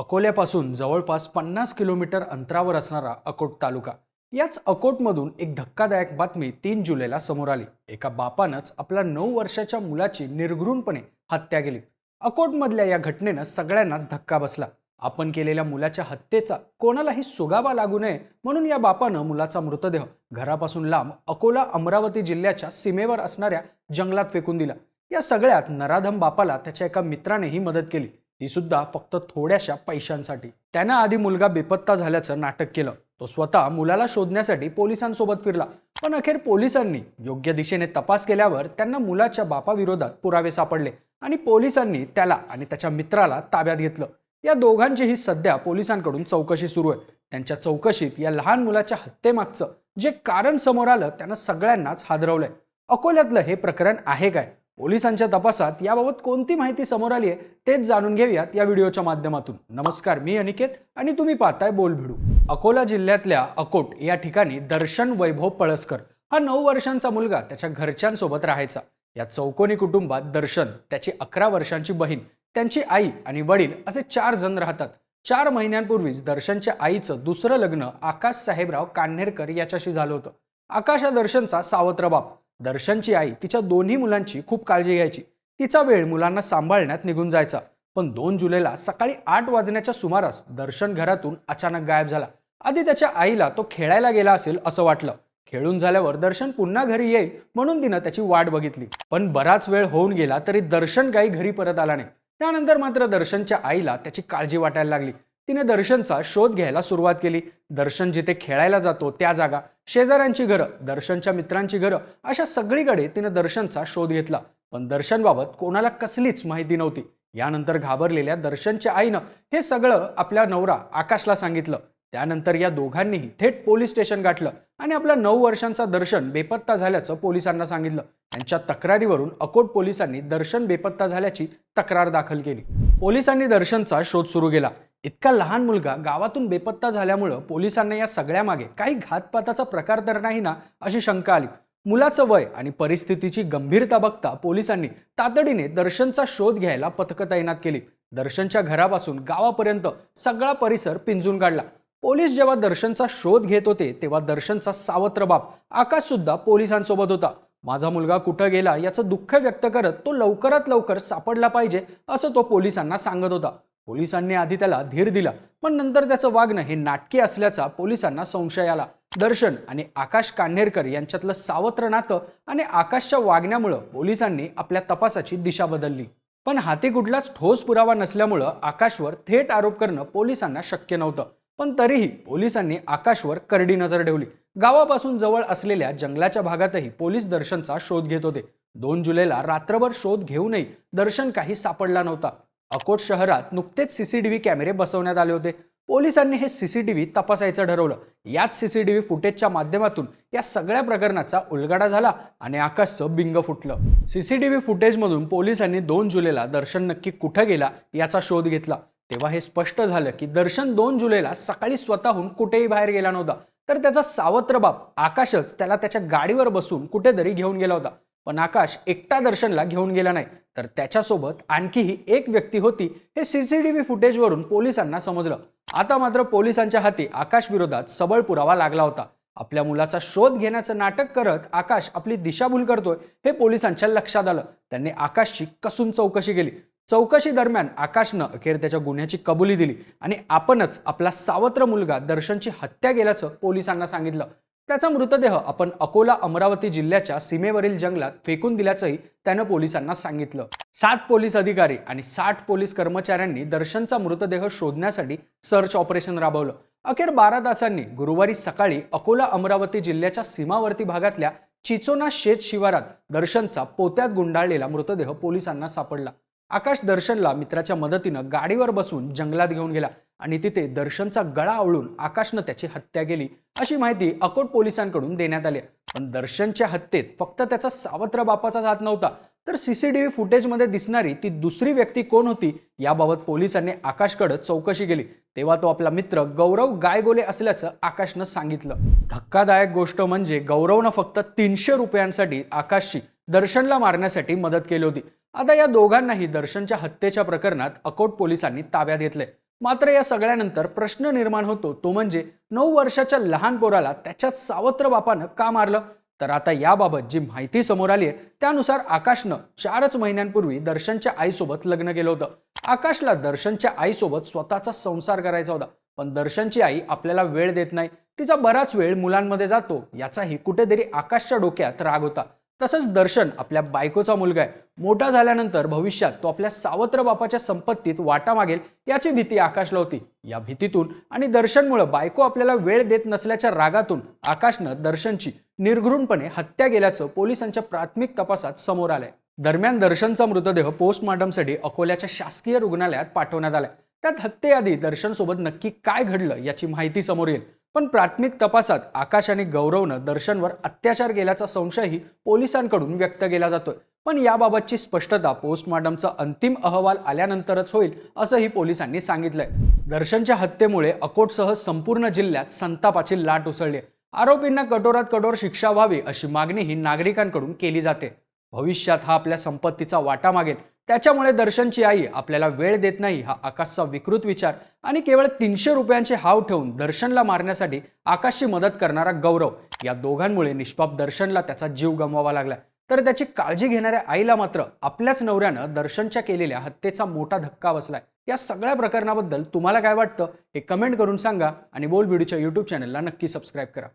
अकोल्यापासून जवळपास पन्नास किलोमीटर अंतरावर असणारा अकोट तालुका. याच अकोटमधून एक धक्कादायक बातमी तीन जुलैला समोर आली. एका बापानंच आपल्या नऊ वर्षाच्या मुलाची निर्घृणपणे हत्या केली. अकोटमधल्या या घटनेनं सगळ्यांनाच धक्का बसला. आपण केलेल्या मुलाच्या हत्येचा कोणालाही सुगावा लागू नये म्हणून या बापानं मुलाचा मृतदेह घरापासून लांब अकोला अमरावती जिल्ह्याच्या सीमेवर असणाऱ्या जंगलात फेकून दिला. या सगळ्यात नराधम बापाला त्याच्या एका मित्रानेही मदत केली. ती सुद्धा फक्त थोड्याशा पैशांसाठी. त्यानं आधी मुलगा बेपत्ता झाल्याचं नाटक केलं. तो स्वतः मुलाला शोधण्यासाठी पोलिसांसोबत फिरला. पण अखेर पोलिसांनी योग्य दिशेने तपास केल्यावर त्यांना मुलाच्या बापाविरोधात पुरावे सापडले आणि पोलिसांनी त्याला आणि त्याच्या मित्राला ताब्यात घेतलं. या दोघांचीही सध्या पोलिसांकडून चौकशी सुरू आहे. त्यांच्या चौकशीत या लहान मुलाच्या हत्येमागचं जे कारण समोर आलं त्यानं सगळ्यांनाच हादरवलंय. अकोल्यातलं हे प्रकरण आहे काय? पोलिसांच्या तपासात याबाबत कोणती माहिती समोर आली आहे तेच जाणून घेऊयात या व्हिडिओच्या माध्यमातून. नमस्कार मी अनिकेत आणि तुम्ही पाहताय बोल भिडू. अकोला जिल्ह्यातल्या अकोट या ठिकाणी दर्शन वैभव पळसकर हा नऊ वर्षांचा मुलगा त्याच्या घरच्यांसोबत राहायचा. या चौकोनी कुटुंबात दर्शन त्याची अकरा वर्षांची बहीण त्यांची आई आणि वडील असे चार जण राहतात. चार महिन्यांपूर्वीच दर्शनच्या आईचं दुसरं लग्न आकाश साहेबराव कान्हेरकर याच्याशी झालं होतं. आकाश हा दर्शनचा सावत्र बाप. दर्शनची आई तिच्या दोन्ही मुलांची खूप काळजी घ्यायची. तिचा वेळ मुलांना सांभाळण्यात निघून जायचा. पण दोन जुलैला सकाळी आठ वाजण्याच्या सुमारास दर्शन घरातून अचानक गायब झाला. आधी त्याच्या आईला तो खेळायला गेला असेल असं वाटलं. खेळून झाल्यावर दर्शन पुन्हा घरी येईल म्हणून तिनं त्याची वाट बघितली. पण बराच वेळ होऊन गेला तरी दर्शन काही घरी परत आला नाही. त्यानंतर मात्र दर्शनच्या आईला त्याची काळजी वाटायला लागली. तिने दर्शनचा शोध घ्यायला सुरुवात केली. दर्शन जिथे खेळायला जातो त्या जागा शेजाऱ्यांची घरं दर्शनच्या मित्रांची घरं अशा सगळीकडे तिने दर्शनचा शोध घेतला. पण दर्शनबाबत कोणाला कसलीच माहिती नव्हती. यानंतर घाबरलेल्या दर्शनच्या आईनं हे सगळं आपल्या नवरा आकाशला सांगितलं. त्यानंतर या दोघांनीही थेट पोलीस स्टेशन गाठलं आणि आपला नऊ वर्षांचा दर्शन बेपत्ता झाल्याचं पोलिसांना सांगितलं. त्यांच्या तक्रारीवरून अकोट पोलिसांनी दर्शन बेपत्ता झाल्याची तक्रार दाखल केली. पोलिसांनी दर्शनचा शोध सुरू केला. इतका लहान मुलगा गावातून बेपत्ता झाल्यामुळं पोलिसांना या सगळ्यामागे काही घातपाताचा प्रकार तर नाही ना अशी शंका आली. मुलाचं वय आणि परिस्थितीची गंभीरता बघता पोलिसांनी तातडीने दर्शनचा शोध घ्यायला पथकं तैनात केली. दर्शनच्या घरापासून गावापर्यंत सगळा परिसर पिंजून काढला. पोलीस जेव्हा दर्शनचा शोध घेत होते तेव्हा दर्शनचा सावत्र बाप आकाश सुद्धा पोलिसांसोबत होता. माझा मुलगा कुठं गेला याचं दुःख व्यक्त करत तो लवकरात लवकर सापडला पाहिजे असं तो पोलिसांना सांगत होता. पोलिसांनी आधी त्याला धीर दिला पण नंतर त्याचं वागणं हे नाटकी असल्याचा पोलिसांना संशय आला. दर्शन आणि आकाश कान्हेरकर यांच्यातलं सावत्र नातं आणि आकाशच्या वागण्यामुळं पोलिसांनी आपल्या तपासाची दिशा बदलली. पण हाती कुठलाच ठोस पुरावा नसल्यामुळं आकाशवर थेट आरोप करणं पोलिसांना शक्य नव्हतं. पण तरीही पोलिसांनी आकाशवर करडी नजर ठेवली. गावापासून जवळ असलेल्या जंगलाच्या भागातही पोलीस दर्शनचा शोध घेत होते. दोन जुलैला रात्रभर शोध घेऊनही दर्शन काही सापडला नव्हता. अकोट शहरात नुकतेच सीसीटीव्ही कॅमेरे बसवण्यात आले होते. पोलिसांनी हे सीसीटीव्ही तपासायचं ठरवलं. याच सीसीटीव्ही फुटेजच्या माध्यमातून या सगळ्या प्रकरणाचा उलगडा झाला आणि आकाशचं बिंग फुटलं. सीसीटीव्ही फुटेजमधून पोलिसांनी दोन जुलैला दर्शन नक्की कुठं गेला याचा शोध घेतला. तेव्हा हे स्पष्ट झालं की दर्शन दोन जुलैला सकाळी स्वतःहून कुठेही बाहेर गेला नव्हता. तर त्याचा सावत्र बाप आकाशच त्याला त्याच्या गाडीवर बसून कुठेतरी घेऊन गेला होता. पण आकाश एकटा दर्शनला घेऊन गेला नाही. तर त्याच्यासोबत आणखीही एक व्यक्ती होती हे सीसीटीव्ही फुटेजवरून पोलिसांना समजलं. आता मात्र पोलिसांच्या हाती आकाश विरोधात सबळ पुरावा लागला होता. आपल्या मुलाचा शोध घेण्याचं नाटक करत आकाश आपली दिशाभूल करतोय हे पोलिसांच्या लक्षात आलं. त्यांनी आकाशची कसून चौकशी केली. चौकशी दरम्यान आकाशनं अखेर त्याच्या गुन्ह्याची कबुली दिली आणि आपणच आपला सावत्र मुलगा दर्शनची हत्या केल्याचं पोलिसांना सांगितलं. त्याचा मृतदेह आपण अकोला अमरावती जिल्ह्याच्या सीमेवरील जंगलात फेकून दिल्याचंही त्यानं पोलिसांना सांगितलं. सात पोलीस अधिकारी आणि साठ पोलीस कर्मचाऱ्यांनी दर्शनचा मृतदेह शोधण्यासाठी सर्च ऑपरेशन राबवलं. अखेर बारा तासांनी गुरुवारी सकाळी अकोला अमरावती जिल्ह्याच्या सीमावर्ती भागातल्या चिचोना शेत शिवारात दर्शनचा पोत्यात गुंडाळलेला मृतदेह पोलिसांना सापडला. आकाश दर्शनला मित्राच्या मदतीनं गाडीवर बसून जंगलात घेऊन गेला. आणि तिथे दर्शनचा गळा आवळून आकाशनं त्याची हत्या केली अशी माहिती अकोट पोलिसांकडून देण्यात आली पण दर्शनच्या हत्येत फक्त त्याचा सावत्र बापाचाच हात नव्हता तर सीसीटीव्ही फुटेजमध्ये दिसणारी ती दुसरी व्यक्ती कोण होती याबाबत पोलिसांनी आकाशकडे चौकशी केली. तेव्हा तो आपला मित्र गौरव गायगोले असल्याचं आकाशनं सांगितलं. धक्कादायक गोष्ट म्हणजे गौरवनं फक्त तीनशे रुपयांसाठी आकाशची दर्शनला मारण्यासाठी मदत केली होती. आता या दोघांनाही दर्शनच्या हत्येच्या प्रकरणात अकोट पोलिसांनी ताब्यात घेतलंय. मात्र या सगळ्यानंतर प्रश्न निर्माण होतो. तो म्हणजे नऊ वर्षाच्या लहान पोराला त्याच्या सावत्र बापानं का मारलं? तर आता याबाबत जी माहिती समोर आली आहे त्यानुसार आकाशनं चारच महिन्यांपूर्वी दर्शनच्या आईसोबत लग्न केलं होतं. आकाशला दर्शनच्या आईसोबत स्वतःचा संसार करायचा होता. पण दर्शनची आई आपल्याला वेळ देत नाही. तिचा बराच वेळ मुलांमध्ये जातो. याचाही कुठेतरी आकाशच्या डोक्यात राग होता. तसंच दर्शन आपल्या बायकोचा मुलगा आहे मोठा झाल्यानंतर भविष्यात तो आपल्या सावत्र बापाच्या संपत्तीत वाटा मागेल याची भीती आकाशला होती. या भीतीतून आणि दर्शनमुळे बायको आपल्याला वेळ देत नसल्याच्या रागातून आकाशनं दर्शनची निर्घृणपणे हत्या केल्याचं पोलिसांच्या प्राथमिक तपासात समोर आलंय. दरम्यान दर्शनचा मृतदेह पोस्टमॉर्टमसाठी अकोल्याच्या शासकीय रुग्णालयात पाठवण्यात आलाय. त्यात हत्येआधी दर्शनसोबत नक्की काय घडलं याची माहिती समोर येईल. पण प्राथमिक तपासात आकाश आणि गौरवनं दर्शनवर अत्याचार केल्याचा संशयही पोलिसांकडून व्यक्त केला जातोय. पण याबाबतची स्पष्टता पोस्टमॉर्टमचा अंतिम अहवाल आल्यानंतरच होईल असंही पोलिसांनी सांगितलंय. दर्शनच्या हत्येमुळे अकोटसह संपूर्ण जिल्ह्यात संतापाची लाट उसळली आरोपींना कठोरात कठोर शिक्षा व्हावी अशी मागणीही नागरिकांकडून केली जाते. भविष्यात हा आपल्या संपत्तीचा वाटा मागेल. त्याच्यामुळे दर्शनची आई आपल्याला वेळ देत नाही हा आकाशचा विकृत विचार आणि केवळ तीनशे रुपयांचे हाव ठेवून दर्शनला मारण्यासाठी आकाशची मदत करणारा गौरव. या दोघांमुळे निष्पाप दर्शनला त्याचा जीव गमवावा लागला. तर त्याची काळजी घेणाऱ्या आईला मात्र आपल्याच नवऱ्यानं दर्शनच्या केलेल्या हत्येचा मोठा धक्का बसलाय. या सगळ्या प्रकरणाबद्दल तुम्हाला काय वाटतं हे कमेंट करून सांगा आणि बोल व्हिडिओच्या युट्यूब चॅनलला नक्की सबस्क्राईब करा.